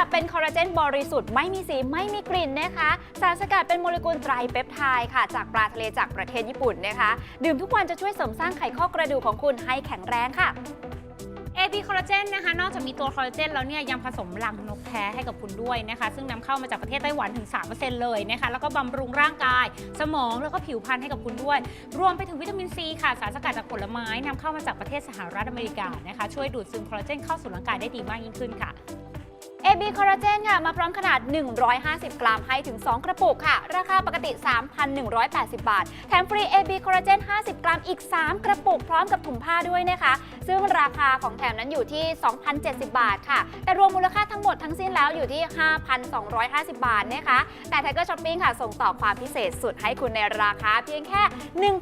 ค่ะเป็นคอลลาเจนบริสุทธิ์ไม่มีสีไม่มีกลิ่นนะคะ สารสกัดเป็นโมเลกุลไตรเปปไทด์ค่ะ จากปลาทะเลจากประเทศญี่ปุ่นนะคะ ดื่มทุกวันจะช่วยเสริมสร้างไขข้อกระดูกของคุณให้แข็งแรงค่ะ AB คอลลาเจนนะคะ นอกจากมีตัวคอลลาเจนแล้วเนี่ยยังผสมรังนกแท้ให้กับคุณด้วยนะคะ ซึ่งนำเข้ามาจากประเทศไต้หวันถึง 3%เลยนะคะ แล้วก็บำรุงร่างกาย สมองแล้วก็ผิวพรรณให้กับคุณด้วย รวมไปถึงวิตามินซีค่ะ สารสกัดจากผลไม้นำเข้ามาจากประเทศสหรัฐอเมริกานะคะ ช่วยดูดซึมคอลลาเจนเข้าสู่ร่างกายได้ดีมากยิ่งขึ้นค่ะ AB คอลลาเจนค่ะมาพร้อมขนาด 150 กรัมให้ถึง 2 กระปุกค่ะ ราคาปกติ 3,180 บาท แถมฟรี AB คอลลาเจน 50 กรัมอีก 3 กระปุกพร้อมกับถุงผ้าด้วยนะคะ ซึ่งราคาของแถมนั้นอยู่ที่ 2,070 บาทค่ะ แต่รวมมูลค่าทั้งหมดทั้งสิ้นแล้วอยู่ที่ 5,250 บาทนะคะ แต่ไทเกอร์ช้อปปิ้งค่ะ ส่งต่อความพิเศษสุดให้คุณในราคาเพียงแค่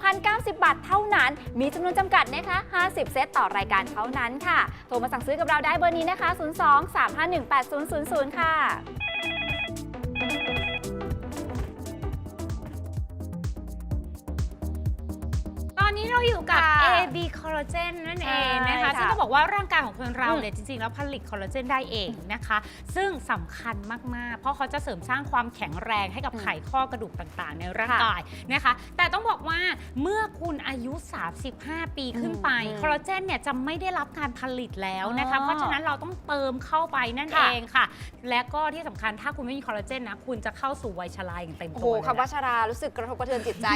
1,090 บาทเท่านั้น มีจำนวนจำกัดนะคะ 50 เซตต่อรายการเท่านั้นค่ะ โทรมาสั่งซื้อกับเราได้เบอร์นี้นะคะ 02 3518 8000 ค่ะตอนนี้ เราอยู่กับ ค่ะ AB คอลลาเจนนั่นเองนะคะ ใช่ค่ะซึ่งต้องบอกว่าร่างกายของคนเราอืมเนี่ยจริง ๆ แล้วผลิตคอลลาเจนได้เองนะคะ ซึ่งสำคัญมาก ๆ เพราะเขาจะเสริมสร้างความแข็งแรงให้กับอืมไขข้อกระดูกต่าง ๆ ในร่างค่ะกายนะคะ แต่ต้องบอกว่าเมื่อคุณอายุ 35 ปีขึ้นไปอืมคอลลาเจนเนี่ยจะไม่ได้รับการผลิตแล้วนะคะ อ๋อเพราะฉะนั้นเราต้องเติมเข้าไปนั่นค่ะเองค่ะ และก็ที่สำคัญถ้าคุณไม่มีคอลลาเจนนะคุณจะเข้าสู่วัยชราอย่างเต็มโอ้ตัโหวเลยนะ คำว่าชรารู้สึกกระทบกระเทือนจิตใจ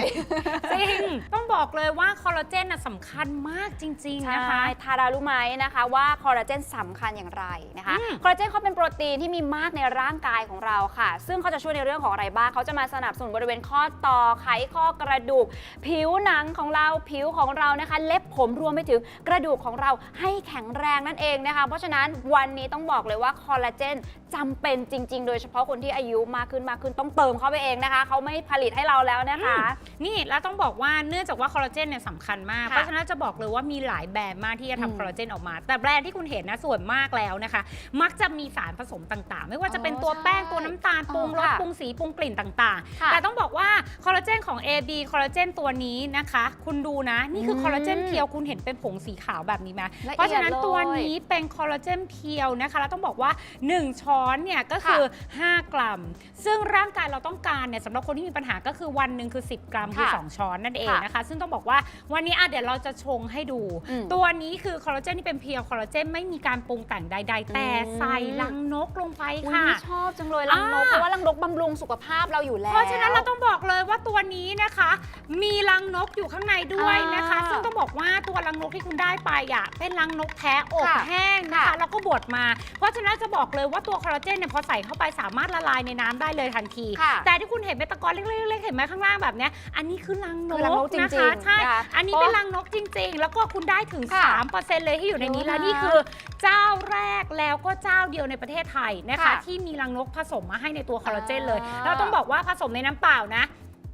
จริง ต้องบอกเลยว่าคอลลาเจนน่ะสำคัญมากจริง ๆ นะคะ ใช่ทารารู้ไหมนะคะว่าคอลลาเจนสำคัญอย่างไรนะคะ อืม คอลลาเจนเขาเป็นโปรตีนที่มีมากในร่างกายของเราค่ะ ซึ่งเขาจะช่วยในเรื่องของอะไรบ้าง เขาจะมาสนับสนุนบริเวณข้อต่อ ไขข้อกระดูก ผิวหนังของเรา ผิวของเรานะคะ เล็บผมรวมไปถึงกระดูกของเราให้แข็งแรงนั่นเองนะคะ เพราะฉะนั้นวันนี้ต้องบอกเลยว่าคอลลาเจนจำเป็นจริง ๆ โดยเฉพาะคนที่อายุมากขึ้นมากขึ้นต้องเติมเข้าไปเองนะคะ เขาไม่ผลิตให้เราแล้วนะคะ นี่แล้วต้องบอกว่าเนื่องจากว่าคอลลาเจนเนี่ยสำคัญมากค่ะเพราะฉะนั้นจะบอกเลยว่ามีหลายแบรนด์มากที่จะอืมทำคอลลาเจนออกมา แต่แบรนด์ที่คุณเห็นนะส่วนมากแล้วนะคะ มักจะมีสารผสมต่างๆ ไม่ว่าจะเป็นอ๋อตัวแป้งใช่ตัวน้ำตาลปรุงรอ๋อสค่ะปรุงสีปรุงกลิ่นต่างค่ะๆแต่ต้องบอกว่าคอลลาเจนของ AB คอลลาเจนตัวนี้นะคะ คุณดูนะนี่คือมคอลลาเจนเพียวคุณเห็นเป็นผงสีขาวแบบนี้ไหมละเอียดเพราะฉะนั้นตัวเลยนี้เป็นคอลลาเจนเพียวนะคะแล้วต้องบอกว่า 1 ช้อนเนี่ยก็คือ 5 กรัม ซึ่งร่างกายเราต้องการเนี่ยสำหรับคนที่มีปัญหาก็คือวันหนึ่งคือ 10 กรัมคือค่ะ2ช้อนนั่นเองค่ะนะคะ ซึ่งต้องบอกว่าวันนี้อะเดี๋ยวเราจะชงให้ดู อืมตัวนี้คือคอลลาเจนที่เป็นเพียวคอลลาเจนไม่มีการปรุงแต่งใด ๆ แต่อืม ใส่รังนกลงไปอุ๊ยค่ะชอบจังเลยรังนกอ่า เพราะว่ารังนกบำรุงสุขภาพเราอยู่แล้ว เพราะฉะนั้นเราต้องบอกเลยว่าตัวนี้นะคะ มีรังนกอยู่ข้างในด้วยนะคะ อ่าซึ่งต้องบอกว่าตัวรังนกที่คุณได้ไปอะเป็นรังนกแท้อบค่ะแห้งนะคะ ค่ะแล้วก็บดมา เพราะฉะนั้นจะบอกเลยว่าตัวคอลลาเจนเนี่ยพอใส่เข้าไปสามารถละลายในน้ำได้เลยทันที ค่ะแต่ที่คุณเห็นเป็นตะกอนเล็กๆๆเห็นไหมข้างล่างแบบเนี้ยอันนี้คือรังนคืกอรังนกจริงๆนะคะใช่นะคะ อันนี้เพราะเป็นรังนกจริง ๆ แล้วก็คุณได้ถึง ค่ะ3%เลยที่อยู่ในนี้เยอะแล้วนะนี่คือเจ้าแรกแล้วก็เจ้าเดียวในประเทศไทยนะคะ ค่ะที่มีรังนกผสมมาให้ในตัวคอลลาเจนเลย อ่า เราต้องบอกว่าผสมในน้ำเปล่านะ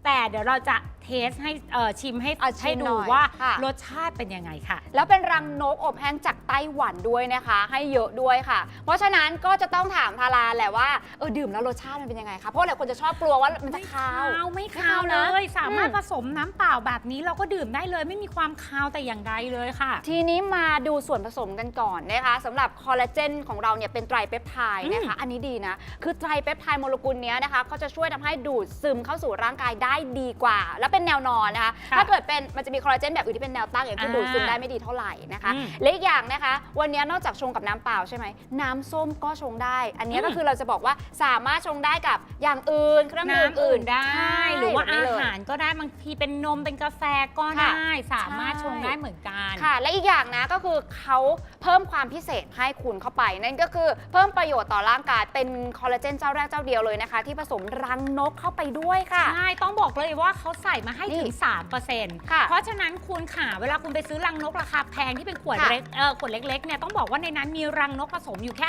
แต่เดี๋ยวเราจะ เทสให้เอ่อชิมให้อะชิมให้ดูหน่อยว่าค่ะ รสชาติเป็นยังไงค่ะ แล้วเป็นรังนกอบแห้งจากไต้หวันด้วยนะคะ ให้เยอะด้วยค่ะ เพราะฉะนั้นก็จะต้องถามทาราแหละว่าเออดื่มแล้วรสชาติมันเป็นยังไงคะเพราะหลายคนจะชอบกลัวว่ามันจะคาวไม่ไม่คาวคาวเลนะย สามารถอืม ผสมน้ำเปล่าแบบนี้เราก็ดื่มได้เลย ไม่มีความคาวแต่อย่างใดเลยค่ะ ทีนี้มาดูส่วนผสมกันก่อนนะคะสำหรับคอลลาเจนของเราเนี่ยเป็นไตรเปปไทด์นะคะ อันนี้ดีนะ คือไตรเปปไทด์โมเลกุลเนี้ยนะคะก็จะช่วยทำให้ดูดซึมเข้าสู่ร่างกายได้ดีกว่า และเป็นแนวนอนนะคะค่ะถ้าเกิดเป็นมันจะมีคอลลาเจนแบบอื่นที่เป็นแนวตั้งอย่างที่อ่าดูดซึมได้ไม่ดีเท่าไหร่นะคะอืมและอีกอย่างนะคะ วันนี้นอกจากชงกับน้ำเปล่าใช่ไหมน้ำส้มก็ชงได้ อันนี้ก็อืม คือเราจะบอกว่าสามารถชงได้กับอย่างอื่นเครื่องดื่มน้ำอื่อื่นนได้ ใช่หรือว่าแบบนี้อาเลย หารก็ได้บางทีเป็นนมเป็นกาแฟก็ค่ะได้ สามารถใช่ ชงได้เหมือนกัน ค่ะ และอีกอย่างนะก็คือเขาเพิ่มความพิเศษให้คุณเข้าไป นั่นก็คือเพิ่มประโยชน์ต่อร่างกายเป็นคอลลาเจนเจ้าแรกเจ้าเดียวเลยนะคะ ที่ผสมรังนกเข้าไปด้วยค่ะ ใช่ ต้องบอกเลยว่าเขาใส่มาให้ถึงนี่3%ค่ะเพราะฉะนั้นคุณขาเวลาคุณไปซื้อรังนกราคาแพงที่เป็นขวดค่ะเล็กเออขวดเล็กๆเนี่ยต้องบอกว่าในนั้นมีรังนกผสมอยู่แค่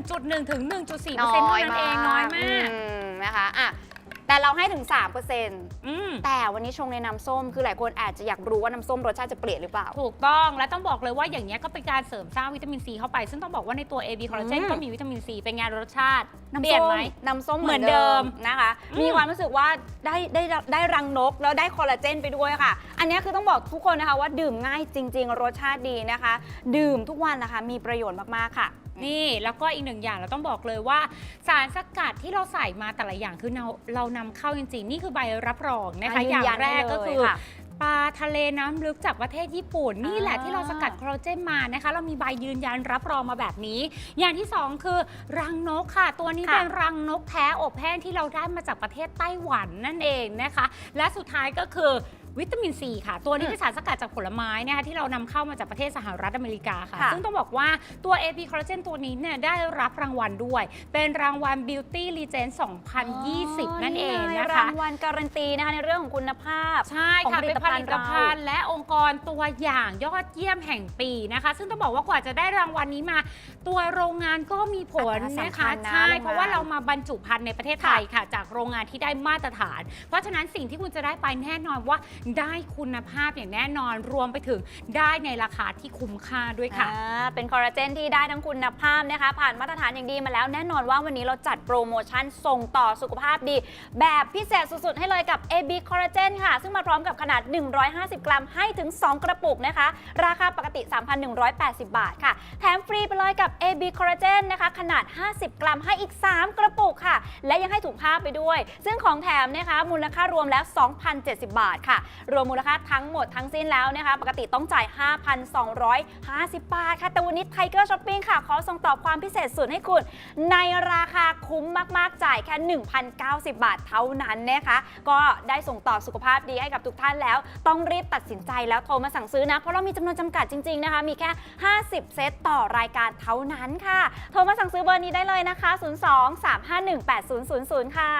1.1 ถึง 1.4%เท่านั้นเองน้อยมาก อืมนะคะอะ แต่เราให้ถึง 3%อืม แต่วันนี้ชงในน้ำส้ม คือหลายคนอาจจะอยากรู้ว่าน้ำส้มรสชาติจะเปลี่ยนหรือเปล่า ถูกต้องและต้องบอกเลยว่าอย่างนี้ยก็เป็นการเสริมสร้างวิตามินซีเข้าไป ซึ่งต้องบอกว่าในตัว AB คอลลาเจนอืม ก็มีวิตามินซีเป็นไงรสชาติน้ำเปลี่ยนส้มไหม น้ำส้มเหมือนเดิมนะคะ อืม มีความรู้สึกว่าได้ได้ได้รังนกแล้วได้คอลลาเจนไปด้วยค่ะ อันนี้คือต้องบอกทุกคนนะคะว่าดื่มง่ายจริง ๆ รสชาติดีนะคะ ดื่มทุกวันนะคะมีประโยชน์มากๆค่ะ นี่แล้วก็อีกหนึ่งอย่างเราต้องบอกเลยว่า สารสกัดที่เราใส่มาแต่ละอย่างคือเราเรานำเข้าจริงๆนี่คือใบรับรองนะคะอะยือนย่างยันแรกได้เลยก็คือ ค่ะ ปลาทะเลน้ำลึกจากประเทศญี่ปุ่น นี่แหละอ่าที่เราสกัดคอลลาเจนมานะคะ เรามีใบยืนยันรับรองมาแบบนี้ อย่างที่สองคือรังนกค่ะ ตัวนี้ค่ะเป็นรังนกแท้อบแห้งที่เราได้มาจากประเทศไต้หวันนั่นเองนะคะ และสุดท้ายก็คือ วิตามินซีค่ะ ตัวนี้เป็นสารสกัดจากผลไม้นะคะที่เรานำเข้ามาจากประเทศสหรัฐอเมริกาค่ะ ค่ะซึ่งต้องบอกว่าตัว AP Collagen ตัวนี้เนี่ยได้รับรางวัลด้วย เป็นรางวัล Beauty Legend 2020 นั่นเองนะคะรางวัลการันตีนะคะในเรื่องของคุณภาพ ใช่ของค่ะผลิเป็นตผภัณฑ์ลิตภัณฑ์และองค์กรตัวอย่างยอดเยี่ยมแห่งปีนะคะ ซึ่งต้องบอกว่ากว่าจะได้รางวัลนี้มา ตัวโรงงานก็มีผลอ่าสำนะคัคะญนะใช่โรงงานเพราะว่าเรามาบรรจุภัณฑ์ในประเทศไทยค่ะ จากโรงงานที่ได้มาตรฐาน เพราะฉะนั้นสิ่งที่คุณจะได้ไปแน่นอนว่าได้คุณภาพอย่างแน่นอนรวมไปถึงได้ในราคาที่คุ้มค่าด้วยค่ะ อ่าเป็นคอลลาเจนที่ได้ทั้งคุณภาพนะคะ ผ่านมาตรฐานอย่างดีมาแล้วแน่นอนว่าวันนี้เราจัดโปรโมชั่นส่งต่อสุขภาพดี แบบพิเศษสุดๆ ให้เลยกับ AB Collagen ค่ะ ซึ่งมาพร้อมกับขนาด 150 กรัมให้ถึง 2 กระปุกนะคะ ราคาปกติ 3,180 บาทค่ะ แถมฟรีไปเลยกับ AB Collagen นะคะ ขนาด 50 กรัมให้อีก 3 กระปุกค่ะ และยังให้ถุงผ้าไปด้วย ซึ่งของแถมนะคะมูลค่ารวมแล้ว 2,070 บาทค่ะรวมมูลค่าทั้งหมดทั้งสิ้นแล้วนะคะปกติต้องจ่าย 5,250 บาทค่ะ แต่วันนี้ไทเกอร์ช้อปปิ้งค่ะขอส่งต่อความพิเศษสุดให้คุณ ในราคาคุ้มมาก ๆ จ่ายแค่ 1,090 บาทเท่านั้นนะคะก็ได้ส่งต่อสุขภาพดีให้กับทุกท่านแล้ว ต้องรีบตัดสินใจแล้วโทรมาสั่งซื้อนะ เพราะเรามีจำนวนจำกัดจริง ๆ นะคะ มีแค่ 50 เซตต่อรายการเท่านั้นค่ะ โทรมาสั่งซื้อเบอร์นี้ได้เลยนะคะ 02 351 8000 ค่ะ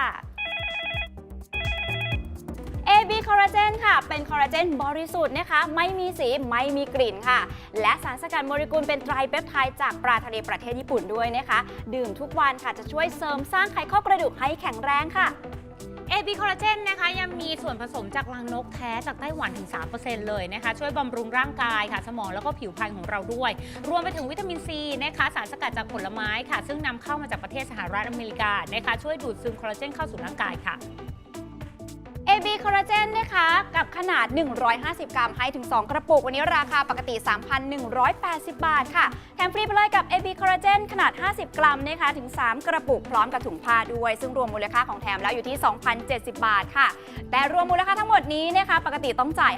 AB Collagen ค่ะ เป็นคอลลาเจนบริสุทธิ์นะคะ ไม่มีสี ไม่มีกลิ่นค่ะ และสารสกัดโมเลกุลเป็นไตรเปปไทด์จากปลาทะเลประเทศญี่ปุ่นด้วยนะคะ ดื่มทุกวันค่ะ จะช่วยเสริมสร้างไขข้อกระดูกให้แข็งแรงค่ะ AB Collagen นะคะยังมีส่วนผสมจากรังนกแท้จากไต้หวันถึง 3%เลยนะคะ ช่วยบำรุงร่างกายค่ะ สมองแล้วก็ผิวพรรณของเราด้วย รวมไปถึงวิตามินซีนะคะสารสกัดจากผลไม้ค่ะ ซึ่งนำเข้ามาจากประเทศสหรัฐอเมริกานะคะช่วยดูดซึมคอลลาเจนเข้าสู่ร่างกายค่ะ AB Collagen นะคะกับขนาด 150 กรัมให้ถึง 2 กระปุก วันนี้ราคาปกติ 3,180 บาทค่ะ แถมฟรีไปเลยกับ AB Collagen ขนาด 50 กรัมนะคะถึง 3 กระปุก พร้อมกับถุงผ้าด้วย ซึ่งรวมมูลค่าของแถมแล้วอยู่ที่ 2,070 บาทค่ะ แต่รวมมูลค่าทั้งหมดนี้นะคะ ปกติต้องจ่าย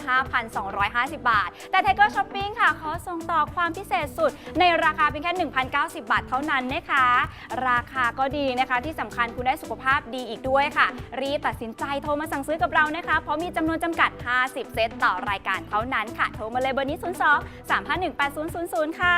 5,250 บาท แต่ Tiger Shopping ค่ะขอส่งต่อความพิเศษสุด ในราคาเพียงแค่ 1,090 บาทเท่านั้นนะคะ ราคาก็ดีนะคะที่สำคัญคุณได้สุขภาพดีอีกด้วยค่ะ รีบตัดสินใจโทรมาสั่งซื้อกับเรานะคะ เพราะมีจำนวนจำกัด 50 เซตต่อรายการเท่านั้นค่ะ โทรมาเลยเบอร์นี้ 02 351 8000 ค่ะ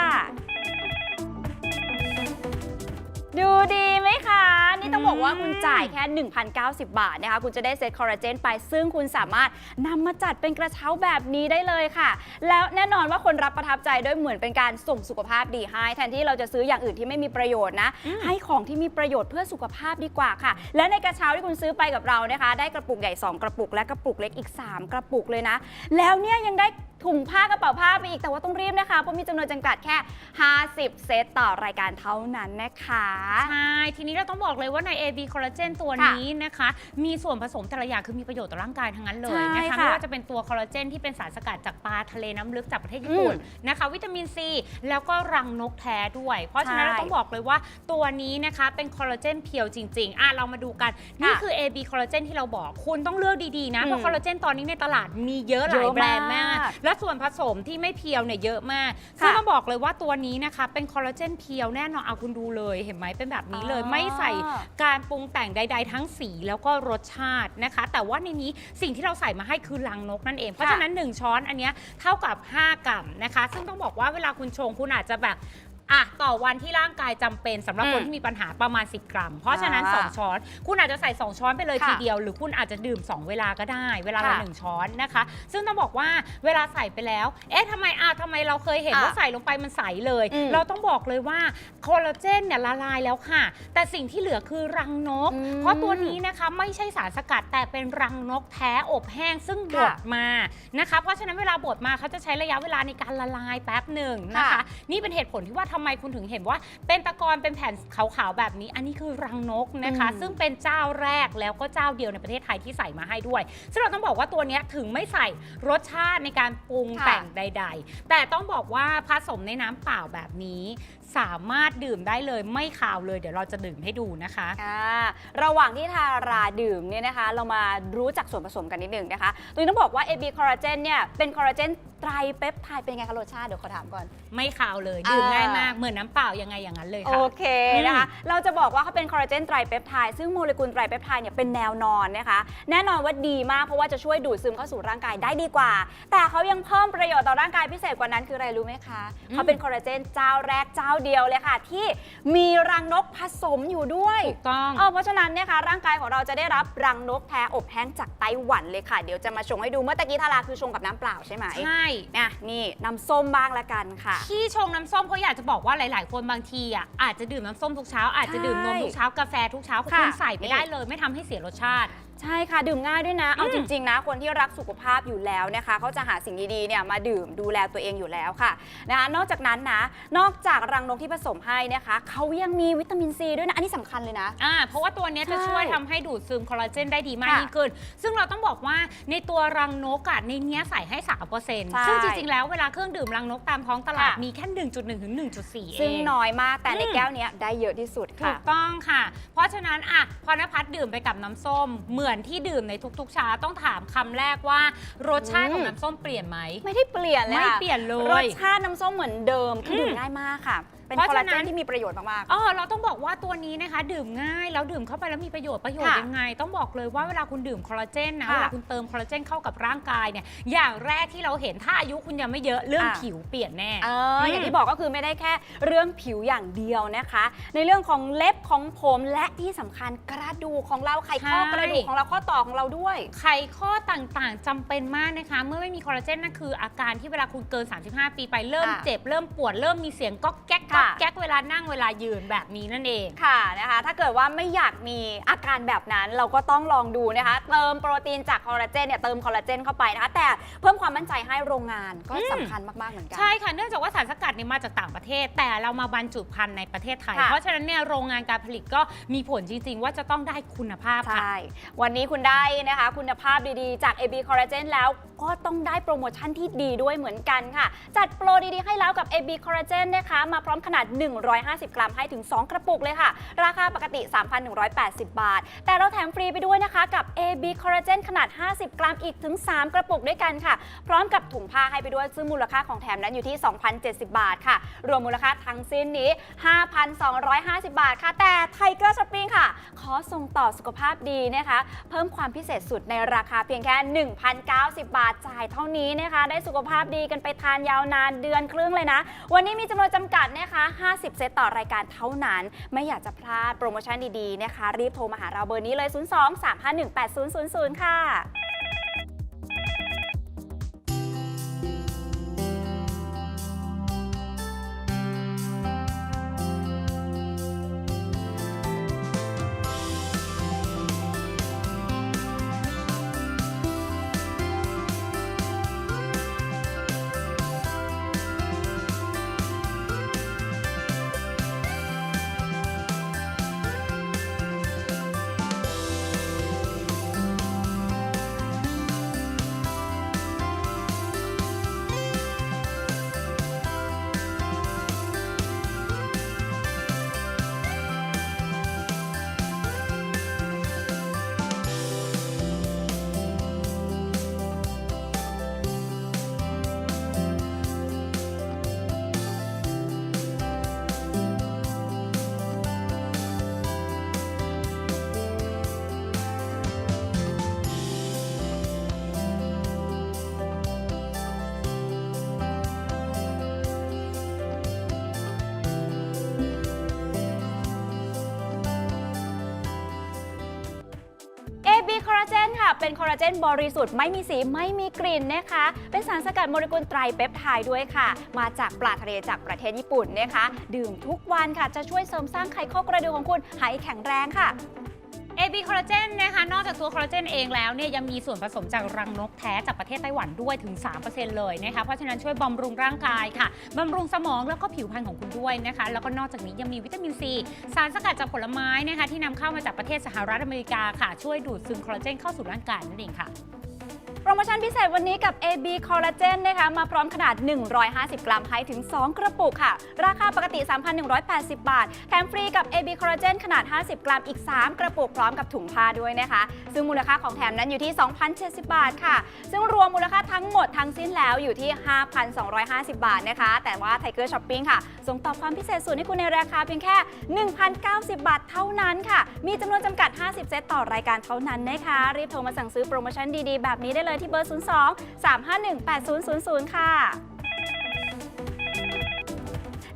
ดูดีไหมคะ นี่ต้องบอกว่าคุณจ่ายแค่ 1,090 บาทนะคะคุณจะได้เซตคอลลาเจนไปซึ่งคุณสามารถนำมาจัดเป็นกระเช้าแบบนี้ได้เลยค่ะ แล้วแน่นอนว่าคนรับประทับใจด้วยเหมือนเป็นการส่งสุขภาพดีให้ แทนที่เราจะซื้ออย่างอื่นที่ไม่มีประโยชน์นะ ให้ของที่มีประโยชน์เพื่อสุขภาพดีกว่าค่ะ และในกระเช้าที่คุณซื้อไปกับเรานะคะ ได้กระปุกใหญ่ 2 กระปุกและกระปุกเล็กอีก 3 กระปุกเลยนะ แล้วเนี่ยยังได้ถุงผ้ากระเป๋าผ้าไปอีกแต่ว่าต้องรีบนะคะเพราะมีจำนวนจำกัดแค่ 50 เซตต่อรายการเท่านั้นนะคะ ใช่ ทีนี้เราต้องบอกเลยว่าใน AB Collagen ตัวนี้นะคะ มีส่วนผสมแต่ละอย่างคือมีประโยชน์ต่อร่างกายทั้งนั้นเลยใช่นะคะค่ะไม่ว่าจะเป็นตัวคอลลาเจนที่เป็นสารสกัดจากปลาทะเลน้ำลึกจากประเทศญี่ปุ่นอืมนะคะ วิตามินซีแล้วก็รังนกแท้ด้วย เพราะฉะนั้นใช่เราต้องบอกเลยว่าตัวนี้นะคะเป็นคอลลาเจนเพียวจริงๆอะเรามาดูกันนี่คือ AB Collagen ที่เราบอกคุณต้องเลือกดีๆนะเพอืราะมคอลลาเจนตอนนี้ในตลาดมีเยอะหลายเยอะแบรนด์มากมาก และส่วนผสมที่ไม่เพียวเนี่ยเยอะมากค่ะซึ่งต้องบอกเลยว่าตัวนี้นะคะเป็นคอลลาเจนเพียวแน่นอนเอาคุณดูเลยเห็นไหมเป็นแบบนี้เลยอ๋อไม่ใส่การปรุงแต่งใด ๆ ทั้งสีแล้วก็รสชาตินะคะ แต่ว่าในนี้สิ่งที่เราใส่มาให้คือลังนกนั่นเอง เพราะฉะนั้น 1 ช้อนอันเนี้ยเท่ากับ 5 กรัมนะคะ ซึ่งต้องบอกว่าเวลาคุณชงคุณอาจจะแบบ อะต่อวันที่ร่างกายจำเป็นสำหรับอืมคนที่มีปัญหาประมาณ 10 กรัม เพราะฉะนั้น อ่า2 ช้อน คุณอาจจะใส่ 2 ช้อนไปเลยค่ะทีเดียว หรือคุณอาจจะดื่ม 2 เวลาก็ได้ เวลาละค่ะหนึ่งช้อนนะคะ ซึ่งต้องบอกว่าเวลาใส่ไปแล้ว เอ๊ะทำไมอะทำไมเราเคยเห็นอะว่าใส่ลงไปมันใสเลย อืมเราต้องบอกเลยว่าคอลลาเจนเนี่ยละลายแล้วค่ะ แต่สิ่งที่เหลือคือรังนก อืมเพราะตัวนี้นะคะไม่ใช่สารสกัดแต่เป็นรังนกแท้อบแห้งซึ่งบค่ะดมานะคะ เพราะฉะนั้นเวลาบดมาเขาจะใช้ระยะเวลาในการละลายแป๊บหนึ่งนะคะค่ะนี่เป็นเหตุผลที่ว่าททำไมคุณถึงเห็นว่า เป็นตะกอนเป็นแผ่นขาวๆแบบนี้ อันนี้คือรังนกนะคะ อืม ซึ่งเป็นเจ้าแรกแล้วก็เจ้าเดียวในประเทศไทยที่ใส่มาให้ด้วย ซึ่งเราต้องบอกว่าตัวเนี้ยถึงไม่ใส่รสชาติในการปรุงค่ะ แต่งใด ๆ แต่ต้องบอกว่าผสมในน้ำเปล่าแบบนี้ สามารถดื่มได้เลยไม่คาวเลย เดี๋ยวเราจะดื่มให้ดูนะคะ อ่าระหว่างที่ทาราดื่มเนี่ยนะคะ เรามารู้จักส่วนผสมกันนิดหนึ่งนะคะ ตัวนี้ต้องบอกว่า AB คอลลาเจนเนี่ยเป็นคอลลาเจน ไตรเปปไทด์เป็นไงคะรสชาติเดี๋ยวขอถามก่อน ไม่คาวเลยดื่มอ่าง่ายมากเหมือนน้ำเปล่ายังไงอย่างนั้นเลยโอค่ะ เคนะคะ เราจะบอกว่าเขาเป็นคอลลาเจนไตรเปปไทด์ซึ่งโมเลกุลไตรเปปไทด์เนี่ยเป็นแนวนอนนะคะ แน่นอนว่าดีมากเพราะว่าจะช่วยดูดซึมเข้าสู่ร่างกายได้ดีกว่า แต่เขายังเพิ่มประโยชน์ต่อร่างกายพิเศษกว่านั้นคืออะไรรู้ไหมคะ อืม เขาเป็นคอลลาเจนเจ้าแรกเจ้าเดียวเลยค่ะ ที่มีรังนกผสมอยู่ด้วย ถูกต้อง เออเพราะฉะนั้นเนี่ยค่ะร่างกายของเราจะได้รับรังนกแท้อบแห้งจากไต้หวันเลยค่ะ เดี๋ยวจะมาชงให้ดูเมื่อตะกี้ทาราคือชงกับน้ำเปล่าใช่ไหม ใช่เนี่ยนี่น้ำส้มบ้างละกันค่ะ ที่ชงน้ำส้มเพราะอยากจะบอกว่าหลาย ๆ คนบางทีอะอาจจะดื่มน้ำส้มทุกเช้าอาจจะดื่มนมทุกเช้ากาแฟทุกเช้าค่ะคุณใส่ไม่ได้เลย ไม่ทำให้เสียรสชาติใช่ค่ะดื่มง่ายด้วยนะ เอาอืมจริงๆนะ คนที่รักสุขภาพอยู่แล้วนะคะ เขาจะหาสิ่งดีๆเนี่ยมาดื่มดูแลตัวเองอยู่แล้วค่ะนะคะนอกจากนั้นนะ นอกจากรังนกที่ผสมให้นะคะเขายังมีวิตามินซีด้วยนะ อันนี้สำคัญเลยนะ อ่าเพราะว่าตัวเนี้ยจะใช่ช่วยทำให้ดูดซึมคอลลาเจนได้ดีมากค่ะยิ่งขึ้น ซึ่งเราต้องบอกว่าในตัวรังนกอะในเนี้ยใส่ให้3%เใช่ซึ่งจริง ๆ แล้วเวลาเครื่องดื่มรังนกตามท้องตลาดค่ะ มีแค่ 1.1 ถึง 1.4 เอซึ่งง น้อยมากแต่ในอืมแก้วเนี้ยได้เยอะที่สุดถูค่ะ กต้องค่ะ เพราะฉะนั้นอะพอนภัสดื่มไปกับน้ำส้มเหมือนที่ดื่มในทุกๆเช้าต้องถามคำแรกว่ารสชาติของอืมน้ำส้มเปลี่ยนไหม ไม่ได้เปลี่ยนเลยไม่ค่ะเปลี่ยนเลรยสชาติน้ำส้มเหมือนเดิมคืออม ดื่มง่ายมากค่ะ เป็นเพราะคอลลาฉะนั้เจนนที่มีประโยชน์มากอ๋อเราต้องบอกว่าตัวนี้นะคะ ดื่มง่ายแล้วดื่มเข้าไปแล้วมีประโยชน์ประโยชน์ค่ะยังไง ต้องบอกเลยว่าเวลาคุณดื่มคอลลาเจนนะค่ะเวลาคุณเติมคอลลาเจนเข้ากับร่างกายเนี่ยอย่างแรกที่เราเห็นถ้าอายุคุณยังไม่เยอะเรื่องอะ ผิวเปลี่ยนแน่ๆเอออย่างที่บอกก็คือไม่ได้แค่เรื่องผิวอย่างเดียวนะคะ ในเรื่องของเล็บของผมและที่สำคัญกระดูกของเราไขข้อใช่กระดูกของเราข้อต่อของเราด้วย ไขข้อต่างๆจำเป็นมากนะคะ เมื่อไม่มีคอลลาเจนนั่นคืออาการที่เวลาคุณเกิน 35 ปีไปเริ่มค่ะเจ็บ เริ่มปวด เริ่มมีเสียงก๊อกแก๊กก๊อกค่ะ แก๊กเวลานั่งเวลายืนแบบนี้นั่นเอง ค่ะนะคะ ถ้าเกิดว่าไม่อยากมีอาการแบบนั้นเราก็ต้องลองดูนะคะ เติมโปรตีนจากคอลลาเจนเนี่ยเติมคอลลาเจนเข้าไปนะคะ แต่เพิ่มความมั่นใจให้โรงงานก็อืม สำคัญมาก ๆ เหมือนกัน ใช่ค่ะ เนื่องจากว่าสารสกัดเนี่ยมาจากต่างประเทศ แต่เรามาบรรจุภัณฑ์ในประเทศไทย ค่ะ เพราะฉะนั้นเนี่ยโรงงานการผลิตก็มีผลจริง ๆ ว่าจะต้องได้คุณภาพค่ะ ใช่ วันนี้คุณได้นะคะ คุณภาพดีๆ จาก AB Collagen แล้วก็ต้องได้โปรโมชั่นที่ดีด้วยเหมือนกันค่ะ จัดโปรดีๆ ให้แล้วกับ AB Collagen นะคะ มาพร้อมขนาด 150 กรัมให้ถึง 2 กระปุกเลยค่ะ ราคาปกติ 3,180 บาท แต่เราแถมฟรีไปด้วยนะคะ กับ AB Collagen ขนาด 50 กรัมอีกถึง 3 กระปุกด้วยกันค่ะ พร้อมกับถุงผ้าให้ไปด้วยซึ่งมูลค่าของแถมนั้นอยู่ที่ 2,070 บาทค่ะ รวมมูลค่าทั้งสิ้นนี้ 5,250 บาทค่ะ แต่ไทเกอร์สปริงค่ะ ขอส่งต่อสุขภาพดีนะคะ เพิ่มความพิเศษสุดในราคาเพียงแค่ 1,090 บาทจ่ายเท่านี้นะคะ ได้สุขภาพดีกันไปทานยาวนานเดือนครึ่งเลยนะ วันนี้มีจำนวนจำกัดนะคะ 50 เซตต่อรายการเท่านั้น ไม่อยากจะพลาดโปรโมชั่นดีๆนะคะ รีบโทรมาหาเราเบอร์นี้เลย 02 351 8000 ค่ะ เจนค่ะ เป็นคอลลาเจนบริสุทธิ์ไม่มีสีไม่มีกลิ่นนะคะ เป็นสารสกัดโมเลกุลไตรเปปไทด์ด้วยค่ะ มาจากปลาทะเลจากประเทศญี่ปุ่นนะคะ ดื่มทุกวันค่ะจะช่วยเสริมสร้างไขข้อกระดูกของคุณให้แข็งแรงค่ะ AB คอลลาเจนนะคะ นอกจากตัวคอลลาเจนเองแล้วเนี่ยยังมีส่วนผสมจากรังนกแท้จากประเทศไต้หวันด้วยถึง 3%เลยนะคะ เพราะฉะนั้นช่วยบำรุงร่างกายค่ะ บำรุงสมองแล้วก็ผิวพรรณของคุณด้วยนะคะ แล้วก็นอกจากนี้ยังมีวิตามินซี สารสกัดจากผลไม้นะคะที่นำเข้ามาจากประเทศสหรัฐอเมริกาค่ะ ช่วยดูดซึมคอลลาเจนเข้าสู่ร่างกายนั่นเองค่ะ โปรโมชั่นพิเศษวันนี้กับ AB Collagen นะคะมาพร้อมขนาด 150 กรัมให้ถึง 2 กระปุกค่ะ ราคาปกติ 3,180 บาท แถมฟรีกับ AB Collagen ขนาด 50 กรัมอีก 3 กระปุกพร้อมกับถุงผ้าด้วยนะคะ ซึ่งมูลค่าของแถมนั้นอยู่ที่ 2,070 บาทค่ะ ซึ่งรวมมูลค่าทั้งหมดทั้งสิ้นแล้วอยู่ที่ 5,250 บาทนะคะ แต่ว่า Tiger Shopping ค่ะ ส่งต่อความพิเศษสุดให้คุณในราคาเพียงแค่ 1,090 บาทเท่านั้นค่ะ มีจำนวนจำกัด 50 เซตต่อรายการเท่านั้นนะคะ รีบโทรมาสั่งซื้อโปรโมชั่นดีๆ แบบนี้ได้เลยที่เบอร์ 02 351 8000 ค่ะ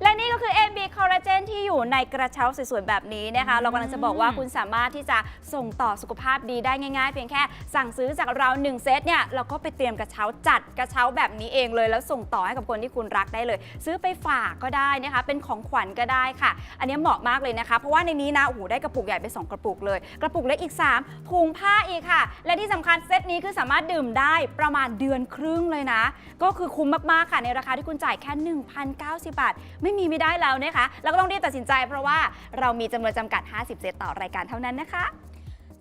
และนี่ก็คือ AB Collagen ที่อยู่ในกระเช้าสวยๆแบบนี้นะคะ เรากำลังจะบอกว่าคุณสามารถที่จะส่งต่อสุขภาพดีได้ง่ายๆ เพียงแค่สั่งซื้อจากเรา 1 เซตเนี่ยเราก็ไปเตรียมกระเช้าจัดกระเช้าแบบนี้เองเลย แล้วส่งต่อให้กับคนที่คุณรักได้เลย ซื้อไปฝากก็ได้นะคะ เป็นของขวัญก็ได้ค่ะ อันนี้เหมาะมากเลยนะคะ เพราะว่าในนี้นะโอ้โหได้กระปุกใหญ่ไป 2 กระปุกเลย กระปุกเล็กอีก 3ถุงผ้าอีกค่ะ และที่สำคัญเซตนี้คือสามารถดื่มได้ประมาณเดือนครึ่งเลยนะ ก็คือคุ้มมากๆค่ะในราคาที่คุณจ่ายแค่ 1,090 บาทไม่ไม่มีไม่ได้แล้วนะคะ เราก็ต้องรีบตัดสินใจเพราะว่าเรามีจำนวนจำกัด 50 เซตต่อรายการเท่านั้นนะคะ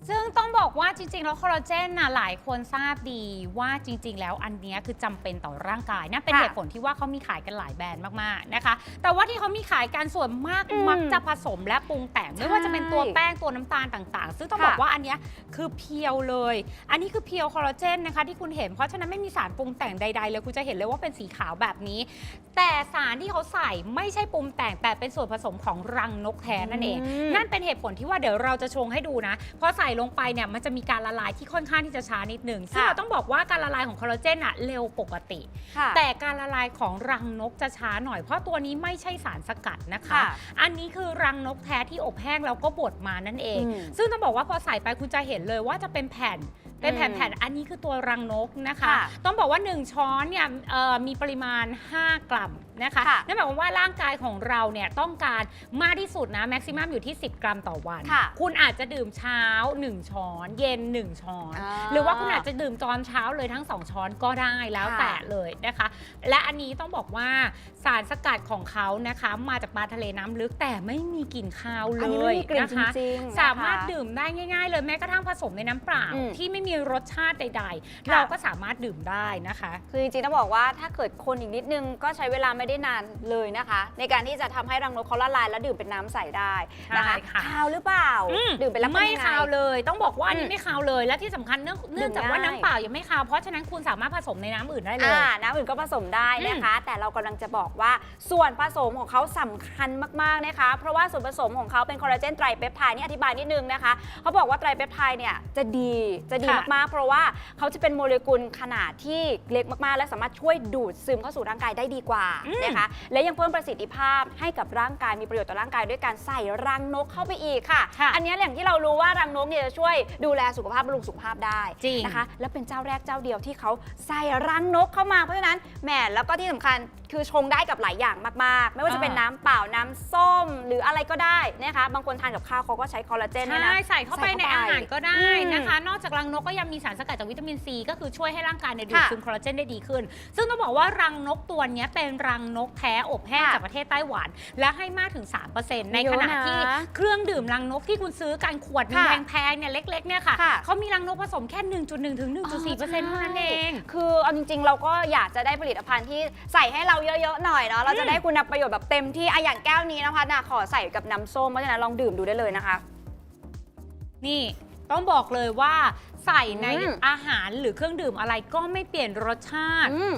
ซึ่งต้องบอกว่าจริง ๆ แล้วคอลลาเจนนะหลายคนทราบดีว่าจริง ๆ แล้วอันเนี้ยคือจำเป็นต่อร่างกายนั่นเป็นค่ะเหตุผลที่ว่าเขามีขายกันหลายแบรนด์มากๆนะคะ แต่ว่าที่เขามีขายกันส่วนมากอืมมักจะผสมและปรุงแต่งไม่ว่าจะเป็นตัวใช่แป้งตัวน้ำตาลต่างๆ ซึ่งต้องค่ะบอกว่าอันเนี้ยคือเพียวเลย อันนี้คือเพียวคอลลาเจนนะคะที่คุณเห็นเพราะฉะนั้นไม่มีสารปรุงแต่งใดๆเลยคุณจะเห็นเลยว่าเป็นสีขาวแบบนี้ แต่สารที่เขาใส่ไม่ใช่ปรุงแต่งแต่เป็นส่วนผสมของรังนกแท้นั่นเอง อืม นั่นเป็นเหตุผลที่ว่าเดี๋ยวเราจะชงให้ดูนะพอใส่ลงไปเนี่ยมันจะมีการละลายที่ค่อนข้างที่จะช้านิดหนึ่งซึ่งค่ะเราต้องบอกว่าการละลายของคอลลาเจนอะเร็วปกติค่ะแต่การละลายของรังนกจะช้าหน่อยเพราะตัวนี้ไม่ใช่สารสกัดนะคะค่ะอันนี้คือรังนกแท้ที่อบแห้งแล้วก็บดมานั่นเองอืมซึ่งต้องบอกว่าพอใส่ไปคุณจะเห็นเลยว่าจะเป็นแผ่นเป็นแผ่นอืมแผ่นอันนี้คือตัวรังนกนะคะค่ะต้องบอกว่า 1 ช้อนเนี่ยเอ่อมีปริมาณ 5 กรัม นะคะค่ะนั่นหมายความว่าร่างกายของเราเนี่ยต้องการมากที่สุดนะแม็กซิมัมอยู่ที่ 10 กรัมต่อวันค่ะคุณอาจจะดื่มเช้า 1 ช้อน เย็น 1 ช้อนอ่าหรือว่าคุณอาจจะดื่มตอนเช้าเลยทั้ง 2 ช้อนก็ได้แล้วค่ะแต่เลยนะคะ และอันนี้ต้องบอกว่าสารสกัดของเขานะคะมาจากปลาทะเลน้ำลึกแต่ไม่มีกลิ่นคาวเลอันนี้ไม่ยมีกลิ่นนะจคะริงๆนะคะสามารถดื่มได้ง่าย ๆ เลยแม้กระทั่งผสมในน้ำเปล่าอืมที่ไม่มีรสชาติใดๆค่ะเราก็สามารถดื่มได้นะคะ คือจริงๆต้องบอกว่าถ้าเกิดคนอีกนิดนึงก็ใช้เวลาไม่ได้นานเลยนะคะ ในการที่จะทำให้รังนกเขาละลายแล้วดื่มเป็นน้ำใสได้นะคะใช่ค่ะ คาวหรือเปล่า อืมดื่มไปแล้วเป็นไม่ยังง คาวเลย ต้องบอกว่าอันนี้อืมไม่คาวเลย และที่สำคัญเนื่องเนื่องจากว่าง่ายน้ำเปล่ายังไม่คาว เพราะฉะนั้นคุณสามารถผสมในน้ำอื่นได้เลย อ่าน้ำอื่นก็ผสมได้นะคะ แต่เรากำลังจะบอกว่าส่วนผสมของเขาสำคัญมาก ๆ นะคะ เพราะว่าส่วนผสมของเขาเป็นคอลลาเจนไตรเปปไทด์นี่อธิบายนิดนึงนะคะเขาบอกว่าไตรเปปไทด์เนี่ยจะดีจะดีค่ะมาก ๆ เพราะว่าเขาจะเป็นโมเลกุลขนาดที่เล็กมาก ๆ และสามารถช่วยดูดซึมเข้าสู่ร่างกายได้ดีกว่า อืมนะคะ และยังเพิ่มประสิทธิภาพให้กับร่างกายมีประโยชน์ต่อร่างกายด้วยการใส่รังนกเข้าไปอีกค่ะ ค่ะอันนี้อย่างที่เรารู้ว่ารังนกเนี่ยจะช่วยดูแลสุขภาพบำรุงสุขภาพได้จริง นะคะ และเป็นเจ้าแรกเจ้าเดียวที่เขาใส่รังนกเข้ามาเพราะฉะนั้นแหมแล้วก็ที่สำคัญคือชงได้กับหลายอย่างมากๆ ไม่ว่าจะเป็นอ่าน้ำเปล่าน้ำส้ม หรืออะไรก็ได้นะคะ บางคนทานกับข้าวเขาก็ใช้คอลลาเจนด้วยใช่นะ ใส่เข้าไปใส่ในเข้าไปอาหารก็ได้อืมนะคะ นอกจากรังนกก็ยังมีสารสกัดจากวิตามินซีก็คือช่วยให้ร่างกายเนี่ยดูดค่ะซึมคอลลาเจนได้ดีขึ้น ซึ่งต้องบอกว่ารังนกตัวเนี้ยเป็นรังนกแท้อบแห้งค่ะจากประเทศไต้หวัน และให้มากถึง 3%ในเยขอะณะนะที่เครื่องดื่มรังนกที่คุณซื้อกันขวดหนึงค่ะแพงๆเนี่ยเล็กๆเนี่ยค่ะค่ะเขามีรังนกผสมแค่ 1.1 ถึง 1.4%เท่านั้นเองคือเอาจริงๆ เราก็อยากจะได้ผลิตภัณฑ์ที่ใส่ให้เราเยอะๆหน่อยเนาะเราจะได้คุณประโยชน์แบบเต็มที่อะอย่างแก้วนี้นะคะนะขอใส่กับน้ำส้มเพราะฉะนั้นลองดื่มดูได้เลยนะคะ นี่ต้องบอกเลยว่าใส่ในอืม อาหารหรือเครื่องดื่มอะไรก็ไม่เปลี่ยนรสชาติอืม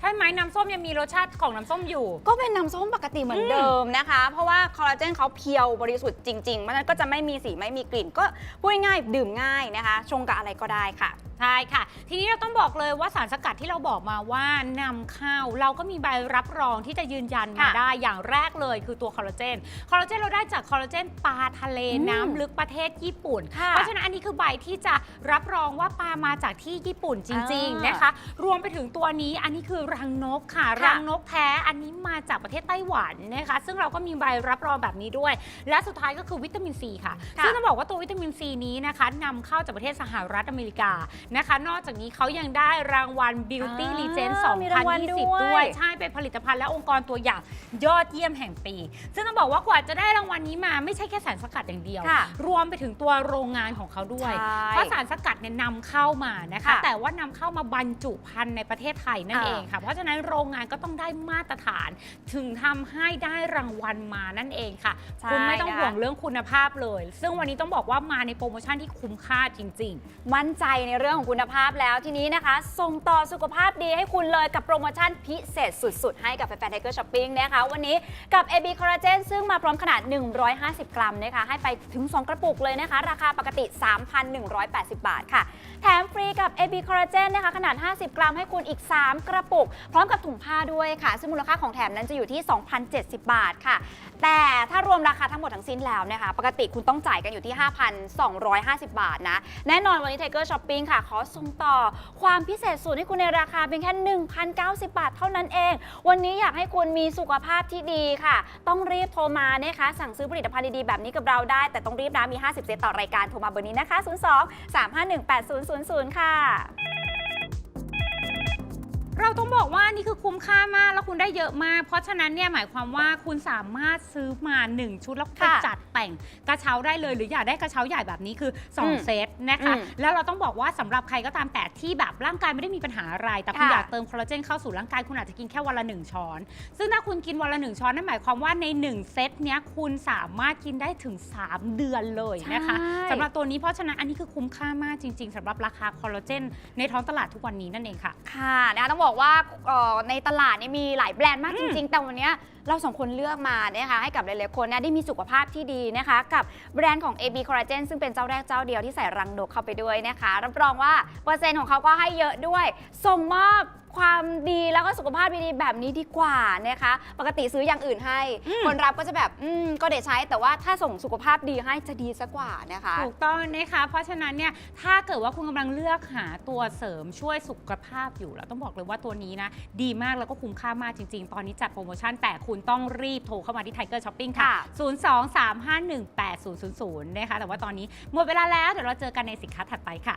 ใช่ไหมน้ำส้มยังมีรสชาติของน้ำส้มอยู่ ก็เป็นน้ำส้มปกติเหมือนอืมเดิมนะคะ เพราะว่าคอลลาเจนเขาเพียวบริสุทธิ์จริงๆเพราะฉะนั้นก็จะไม่มีสีไม่มีกลิ่น ก็พูดง่ายๆดื่มง่ายนะคะ ชงกับอะไรก็ได้ค่ะ ใช่ค่ะ ทีนี้เราต้องบอกเลยว่าสารสกัดที่เราบอกมาว่านำเข้าเราก็มีใบรับรองที่จะยืนยันมาค่ะได้อย่างแรกเลยคือตัวคอลลาเจนคอลลาเจนเราได้จากคอลลาเจนปลาทะเลอืมน้ำลึกประเทศญี่ปุ่น ค่ะเพราะฉะนั้นอันนี้คือใบที่จะรับรองว่าปลามาจากที่ญี่ปุ่นจริง อ่าๆนะคะ รวมไปถึงตัวนี้อันนี้คือรังนกค่ะ ค่ะ รังนกแท้อันนี้มาจากประเทศไต้หวันนะคะ ซึ่งเราก็มีใบรับรองแบบนี้ด้วย และสุดท้ายก็คือวิตามินซีค่ะ ค่ะซึ่งต้องบอกว่าตัววิตามินซีนี้นะคะนำเข้าจากประเทศสหรัฐอเมริกานะคะ นอกจากนี้เขายังได้รางวัล Beauty อ่า Legend มีรางวัลด้วย 2020 ด้วย ใช่เป็นผลิตภัณฑ์และองค์กรตัวอย่างยอดเยี่ยมแห่งปี ซึ่งต้องบอกว่ากว่าจะได้รางวัลนี้มาไม่ใช่แค่สารสกัดอย่างเดียว ค่ะรวมไปถึงตัวโรงงานของเขาด้วย ใช่เพราะสารสกัดเนี่ยนำเข้ามานะคะ ค่ะแต่ว่านำเข้ามาบรรจุภัณฑ์ในประเทศไทยนั่นอ่า เองค่ะ เพราะฉะนั้นโรงงานก็ต้องได้มาตรฐาน ถึงทำให้ได้รางวัลมานั่นเองค่ะ ใช่คุณไม่ต้องนะคะ ห่วงเรื่องคุณภาพเลย ซึ่งวันนี้ต้องบอกว่ามาในโปรโมชั่นที่คุ้มค่าจริง ๆ มั่นใจในเรื่องของคุณภาพแล้วทีนี้นะคะ ส่งต่อสุขภาพดีให้คุณเลยกับโปรโมชั่นพิเศษสุด ๆ ให้กับแฟนๆไทเกอร์ช้อปปิ้งนะคะวันนี้กับ AB Collagen ซึ่งมาพร้อมขนาด 150 กรัมนะคะให้ไปถึง 2 กระปุกเลยนะคะ ราคาปกติ 3,180 บาทค่ะ แถมฟรีกับ AB Collagen นะคะขนาด 50 กรัมให้คุณอีก 3 กระปุก พร้อมกับถุงผ้าด้วยค่ะ ซึ่งมูลค่าของแถมนั้นจะอยู่ที่ 2,070 บาทค่ะ แต่ถ้ารวมราคาทั้งหมดทั้งสิ้นแล้วนะคะ ปกติคุณต้องจ่ายกันอยู่ที่ 5,250 บาทนะแน่นอนวันนี้ Tiger Shopping ค่ะขอส่งต่อ ความพิเศษสุดให้คุณในราคาเพียงแค่ 1,090 บาทเท่านั้นเอง วันนี้อยากให้คุณมีสุขภาพที่ดีค่ะ ต้องรีบโทรมานะคะ สั่งซื้อผลิตภัณฑ์ดีๆ แบบนี้กับเราได้ แต่ต้องรีบนะมี 50 เซตต่อรายการโทรมาเบอร์นี้นะคะ 02 351 8000 ค่ะ เราต้องบอกว่านี่คือคุ้มค่ามากแล้วคุณได้เยอะมาก เพราะฉะนั้นเนี่ยหมายความว่าคุณสามารถซื้อมา 1 ชุดแล้วไปค่ะจัดแต่งกระเช้าได้เลย หรืออยากได้กระเช้าใหญ่แบบนี้คือ อืม2 เซตนะคะ อืมแล้วเราต้องบอกว่าสำหรับใครก็ตามแต่ที่แบบร่างกายไม่ได้มีปัญหาอะไร แต่คุณค่ะ อยากเติมคอลลาเจนเข้าสู่ร่างกายคุณอาจจะกินแค่วันละ1ช้อน ซึ่งถ้าคุณกินวันละ1ช้อนนั่นหมายความว่าใน1เซตเนี้ยคุณสามารถกินได้ถึง 3 เดือนเลยนะคะใช่ สำหรับตัวนี้เพราะฉะนั้นอันนี้คือคุ้มค่ามากจริง ๆสำหรับราคาคอลลาเจนในท้องตลาดทุกวันนี้นั่นเองค่ะ ค่ะนะคะต้องบอกว่าเอ่อในตลาดเนี่ยมีหลายแบรนด์มากจริง ๆ แต่วันเนี้ยเราสองคนเลือกมานะคะให้กับหลายๆคนนะได้มีสุขภาพที่ดีนะคะ กับแบรนด์ของ AB Collagen ซึ่งเป็นเจ้าแรกเจ้าเดียวที่ใส่รังนกเข้าไปด้วยนะคะ รับรองว่าเปอร์เซ็นต์ของเขาก็ให้เยอะด้วย ส่งมอบความดีแล้วก็สุขภาพดีๆแบบนี้ดีกว่านะคะ ปกติซื้ออย่างอื่นให้อืมคนรับก็จะแบบอืมก็เดี๋ยวใช้แต่ว่าถ้าส่งสุขภาพดีให้จะดีซะกว่านะคะ ถูกต้องนะคะ เพราะฉะนั้นเนี่ยถ้าเกิดว่าคุณกำลังเลือกหาตัวเสริมช่วยสุขภาพอยู่แล้วต้องบอกเลยว่าตัวนี้นะดีมากแล้วก็คุ้มค่ามากจริง ๆ ตอนนี้จัดโปรโมชั่นแต่คุณต้องรีบโทรเข้ามาที่ Tiger Shopping ค่ะ ค่ะ 023518000 นะคะ แต่ว่าตอนนี้หมดเวลาแล้ว เดี๋ยวเราเจอกันในสินค้าถัดไปค่ะ